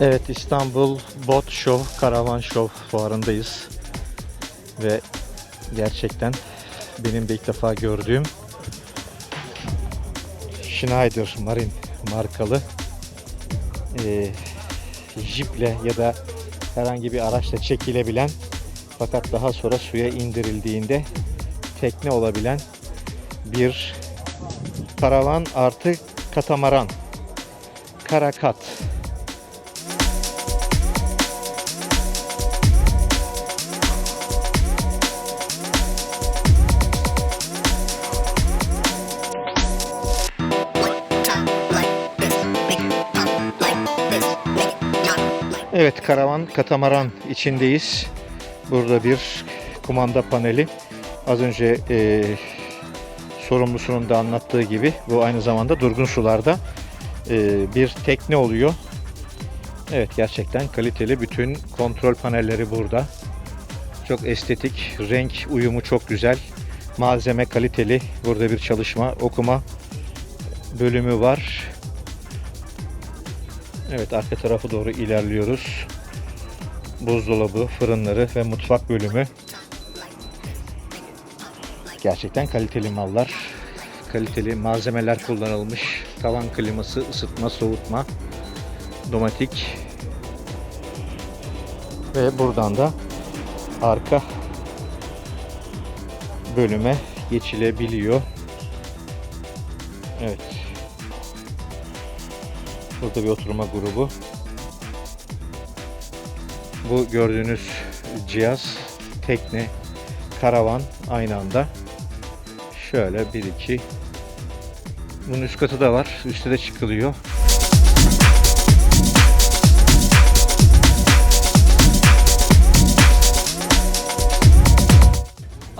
Evet İstanbul Bot Show, Karavan Show fuarındayız. Ve gerçekten benim de ilk defa gördüğüm Schneider Marine markalı e, jiple ya da herhangi bir araçla çekilebilen fakat daha sonra suya indirildiğinde tekne olabilen bir karavan artı katamaran karakat Evet karavan katamaran içindeyiz. Burada bir kumanda paneli. Az önce e, sorumlusunun da anlattığı gibi bu aynı zamanda durgun sularda e, bir tekne oluyor. Evet gerçekten kaliteli bütün kontrol panelleri burada. Çok estetik, renk uyumu çok güzel. Malzeme kaliteli. Burada bir çalışma, okuma bölümü var. Evet arka tarafı doğru ilerliyoruz. Buzdolabı, fırınları ve mutfak bölümü. Gerçekten kaliteli mallar. Kaliteli malzemeler kullanılmış. Tavan kliması, ısıtma, soğutma, domatik. Ve buradan da arka bölüme geçilebiliyor. Evet. Burada bir oturma grubu. Bu gördüğünüz cihaz tekne, karavan aynı anda. Şöyle bir iki. Bunun üst katı da var. Üste de çıkılıyor.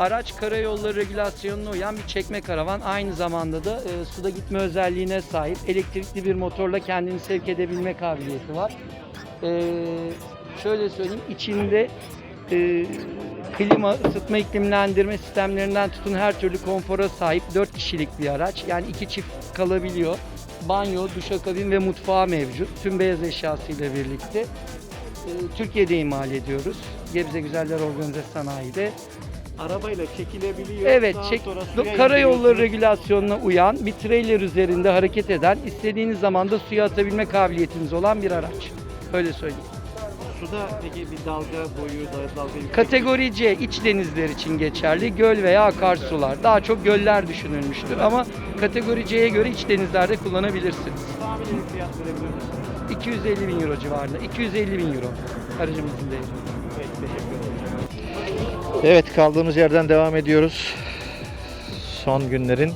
Araç karayolları regülasyonuna uyan bir çekme karavan. Aynı zamanda da e, suda gitme özelliğine sahip. Elektrikli bir motorla kendini sevk edebilme kabiliyeti var. E, şöyle söyleyeyim, içinde e, klima, ısıtma, iklimlendirme sistemlerinden tutun her türlü konfora sahip 4 kişilik bir araç. Yani iki çift kalabiliyor. Banyo, duşakabin ve mutfağı mevcut. Tüm beyaz eşyasıyla birlikte. E, Türkiye'de imal ediyoruz. Gebze Güzeller Organize Sanayi'de. Arabayla çekilebiliyor. Evet, Daha çek, sonra suya karayolları regülasyonuna uyan bir trailer üzerinde hareket eden, istediğiniz zaman da suya atabilme kabiliyetiniz olan bir araç. Öyle söyleyeyim. Suda peki bir dalga boyu, da- dalga yüksekliği- Kategori C iç denizler için geçerli. Göl veya akarsular. Daha çok göller düşünülmüştür ama kategori C'ye göre iç denizlerde kullanabilirsiniz. Tahmini bir fiyat verebilir misiniz? 250 bin euro civarında. 250 bin euro aracımızın değeri. Peki, teşekkür ederim. Evet kaldığımız yerden devam ediyoruz. Son günlerin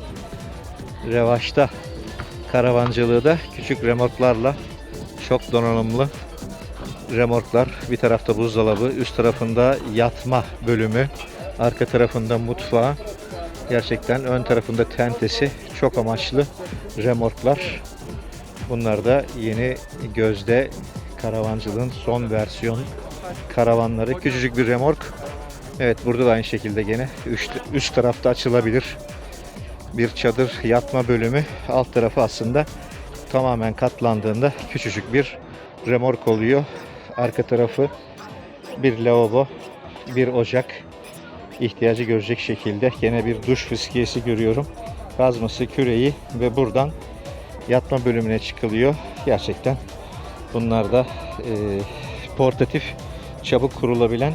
revaçta karavancılığı da küçük remorklarla çok donanımlı remorklar. Bir tarafta buzdolabı, üst tarafında yatma bölümü, arka tarafında mutfağı. Gerçekten ön tarafında tentesi çok amaçlı remorklar. Bunlar da yeni gözde karavancılığın son versiyon karavanları. Küçücük bir remork. Evet burada da aynı şekilde gene üst, üst tarafta açılabilir bir çadır yatma bölümü. Alt tarafı aslında tamamen katlandığında küçücük bir remork oluyor. Arka tarafı bir lavabo, bir ocak ihtiyacı görecek şekilde gene bir duş fıskiyesi görüyorum. Kazması, küreği ve buradan yatma bölümüne çıkılıyor. Gerçekten bunlar da e, portatif, çabuk kurulabilen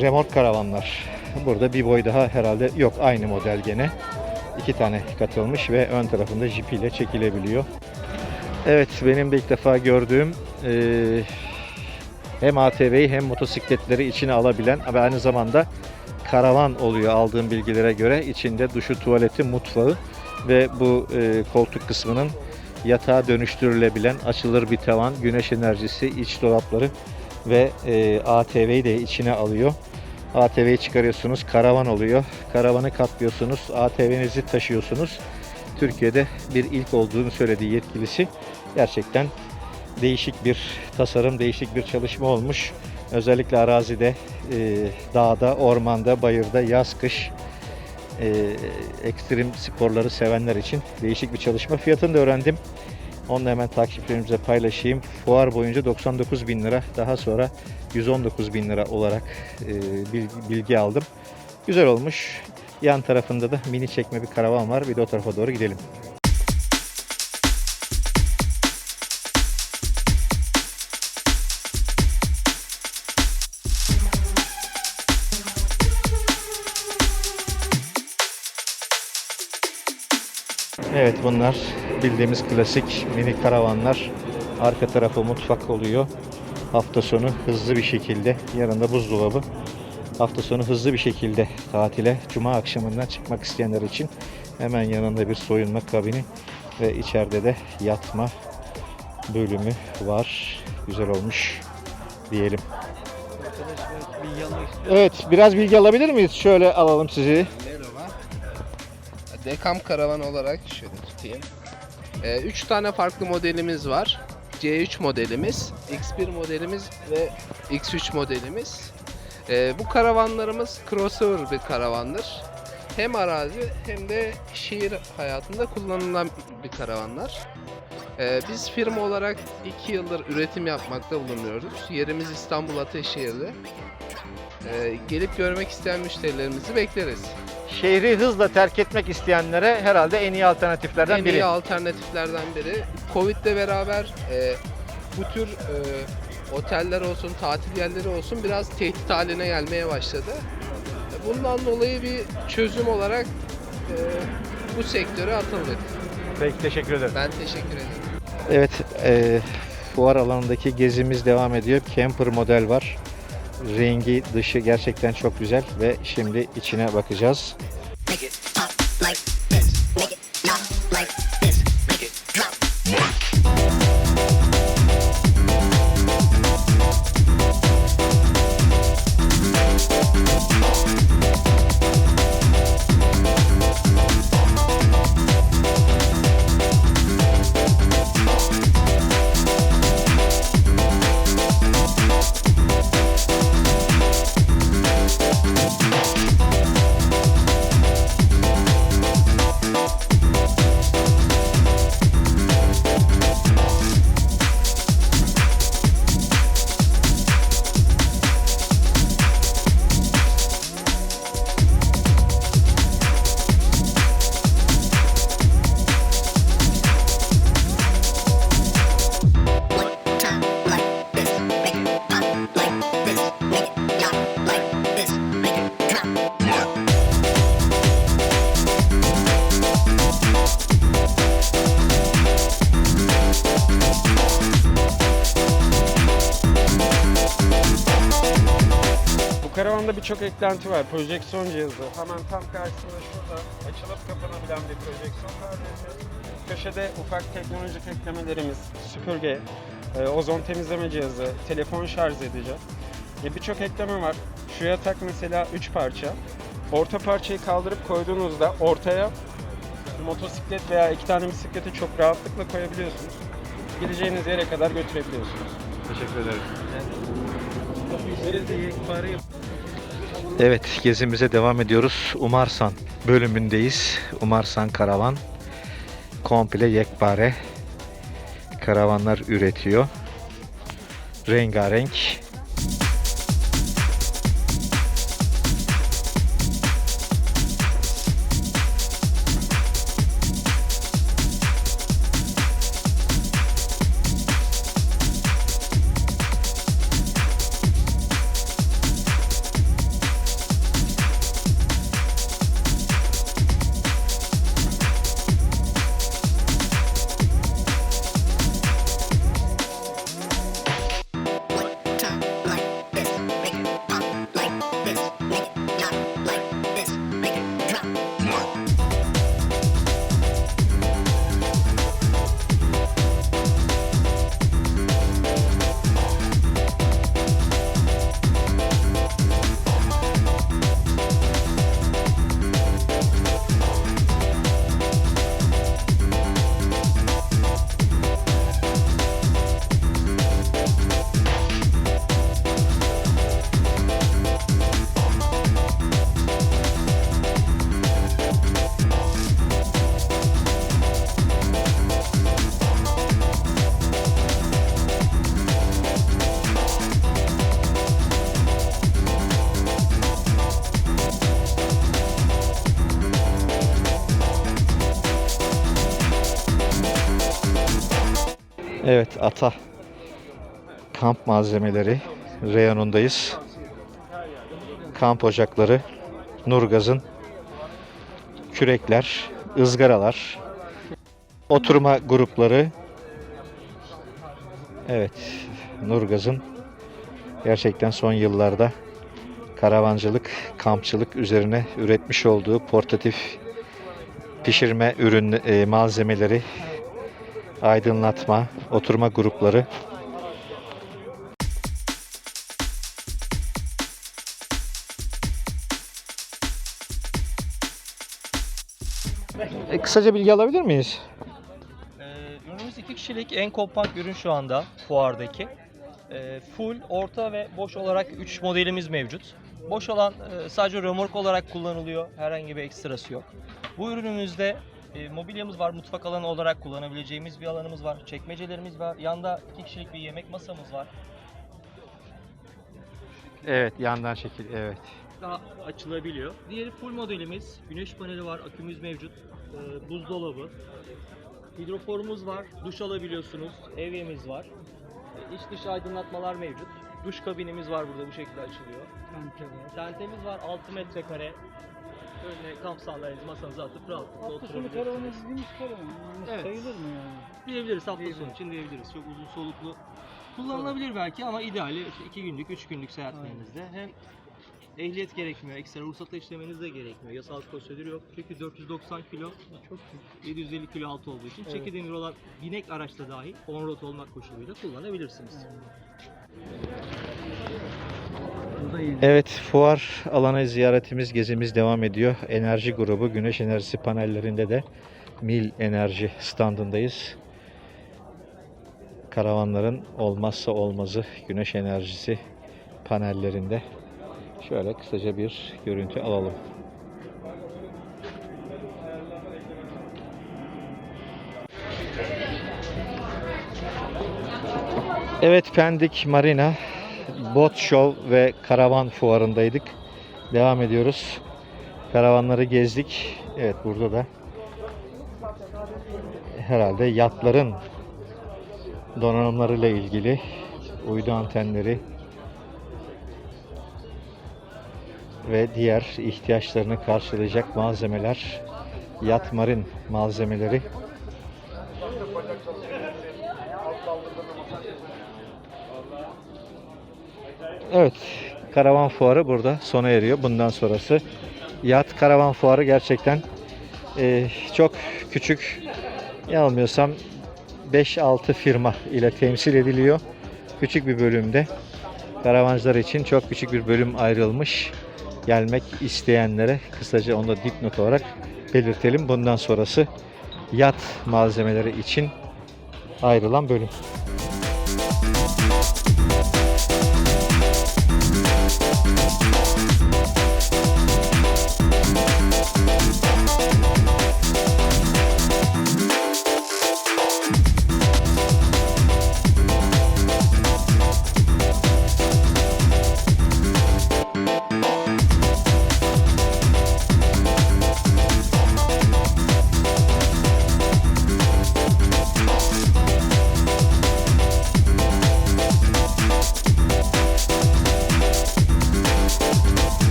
remork karavanlar. Burada bir boy daha herhalde yok aynı model gene. İki tane katılmış ve ön tarafında jip ile çekilebiliyor. Evet benim de ilk defa gördüğüm eee, hem ATV'yi hem motosikletleri içine alabilen ve aynı zamanda karavan oluyor aldığım bilgilere göre. içinde duşu, tuvaleti, mutfağı ve bu eee, koltuk kısmının yatağa dönüştürülebilen açılır bir tavan, güneş enerjisi, iç dolapları ve e, ATV'yi de içine alıyor. ATV'yi çıkarıyorsunuz, karavan oluyor. Karavanı katlıyorsunuz, ATV'nizi taşıyorsunuz. Türkiye'de bir ilk olduğunu söylediği yetkilisi gerçekten değişik bir tasarım, değişik bir çalışma olmuş. Özellikle arazide, e, dağda, ormanda, bayırda, yaz, kış e, ekstrem sporları sevenler için değişik bir çalışma. Fiyatını da öğrendim. Onu da hemen takipçilerimize paylaşayım. Fuar boyunca 99 bin lira, daha sonra 119 bin lira olarak e, bilgi, bilgi aldım. Güzel olmuş. Yan tarafında da mini çekme bir karavan var. Bir de o tarafa doğru gidelim. Evet bunlar bildiğimiz klasik mini karavanlar. Arka tarafı mutfak oluyor. Hafta sonu hızlı bir şekilde yanında buzdolabı. Hafta sonu hızlı bir şekilde tatile cuma akşamından çıkmak isteyenler için hemen yanında bir soyunma kabini ve içeride de yatma bölümü var. Güzel olmuş diyelim. Evet biraz bilgi alabilir miyiz? Şöyle alalım sizi. Dekam karavan olarak şöyle tutayım. 3 tane farklı modelimiz var. C3 modelimiz, X1 modelimiz ve X3 modelimiz. Ee, bu karavanlarımız crossover bir karavandır. Hem arazi hem de şehir hayatında kullanılan bir karavanlar. Ee, biz firma olarak 2 yıldır üretim yapmakta bulunuyoruz. Yerimiz İstanbul Ateşehir'de. Ee, gelip görmek isteyen müşterilerimizi bekleriz. Şehri hızla terk etmek isteyenlere herhalde en iyi alternatiflerden en biri. iyi alternatiflerden biri. Covid'le beraber e, bu tür e, oteller olsun, tatil yerleri olsun biraz tehdit haline gelmeye başladı. Bundan dolayı bir çözüm olarak e, bu sektöre atıldık. Peki teşekkür ederim. Ben teşekkür ederim. Evet, e, fuar alanındaki gezimiz devam ediyor. Camper model var. Rengi, dışı gerçekten çok güzel ve şimdi içine bakacağız. Birçok eklenti var. Projeksiyon cihazı. Hemen tam karşısında şurada açılıp kapanabilen bir projeksiyon kablemiz. Köşede ufak teknolojik eklemelerimiz, süpürge, e, ozon temizleme cihazı, telefon şarj edici. E, birçok ekleme var. Şu yatak mesela 3 parça. Orta parçayı kaldırıp koyduğunuzda ortaya motosiklet veya iki tane bisikleti çok rahatlıkla koyabiliyorsunuz. Gideceğiniz yere kadar götürebiliyorsunuz. Teşekkür ederim. Evet, gezimize devam ediyoruz. Umarsan bölümündeyiz. Umarsan Karavan. Komple yekpare karavanlar üretiyor. Rengarenk. Ata kamp malzemeleri reyonundayız. Kamp ocakları, Nurgaz'ın kürekler, ızgaralar, oturma grupları. Evet, Nurgaz'ın gerçekten son yıllarda karavancılık, kampçılık üzerine üretmiş olduğu portatif pişirme ürün e, malzemeleri, aydınlatma, oturma grupları. E, kısaca bilgi alabilir miyiz? Ee, ürünümüz iki kişilik en kompakt ürün şu anda fuardaki. Ee, full, orta ve boş olarak 3 modelimiz mevcut. Boş olan e, sadece römork olarak kullanılıyor. Herhangi bir ekstrası yok. Bu ürünümüzde e, mobilyamız var. Mutfak alanı olarak kullanabileceğimiz bir alanımız var. Çekmecelerimiz var. Yanda iki kişilik bir yemek masamız var. Evet, yandan şekil, evet. Daha açılabiliyor. Diğeri full modelimiz. Güneş paneli var. Akümüz mevcut. Ee, buzdolabı. Hidroforumuz var. Duş alabiliyorsunuz. Evyemiz var. Ee, İç dış aydınlatmalar mevcut. Duş kabinimiz var burada bu şekilde açılıyor. Tentemiz var 6 metrekare. Önüne kamp sandalyenizı masanıza atıp rahatlıkla oturabilirsiniz. Evet. Sayılır mı yani? Diyebiliriz hafta sonu için diyebiliriz. Çok uzun soluklu kullanılabilir belki ama ideali 2 günlük 3 günlük seyahatlerinizde hem ehliyet gerekmiyor, ekstra ruhsatla işlemeniz de gerekmiyor. Yasal prosedür yok. Çünkü 490 kilo, çok 750 kilo altı olduğu için çeki demir olan binek araçta dahi on road olmak koşuluyla kullanabilirsiniz. Evet, fuar alanı ziyaretimiz, gezimiz devam ediyor. Enerji grubu, güneş enerjisi panellerinde de Mil Enerji standındayız. Karavanların olmazsa olmazı güneş enerjisi panellerinde. Şöyle kısaca bir görüntü alalım. Evet Pendik Marina Bot Show ve Karavan Fuarı'ndaydık. Devam ediyoruz. Karavanları gezdik. Evet burada da herhalde yatların donanımlarıyla ilgili uydu antenleri ve diğer ihtiyaçlarını karşılayacak malzemeler, yat marin malzemeleri Evet, karavan fuarı burada sona eriyor. Bundan sonrası yat karavan fuarı gerçekten eee, çok küçük. Yanılmıyorsam 5-6 firma ile temsil ediliyor. Küçük bir bölümde karavancılar için çok küçük bir bölüm ayrılmış. Gelmek isteyenlere kısaca onu da dipnot olarak belirtelim. Bundan sonrası yat malzemeleri için ayrılan bölüm.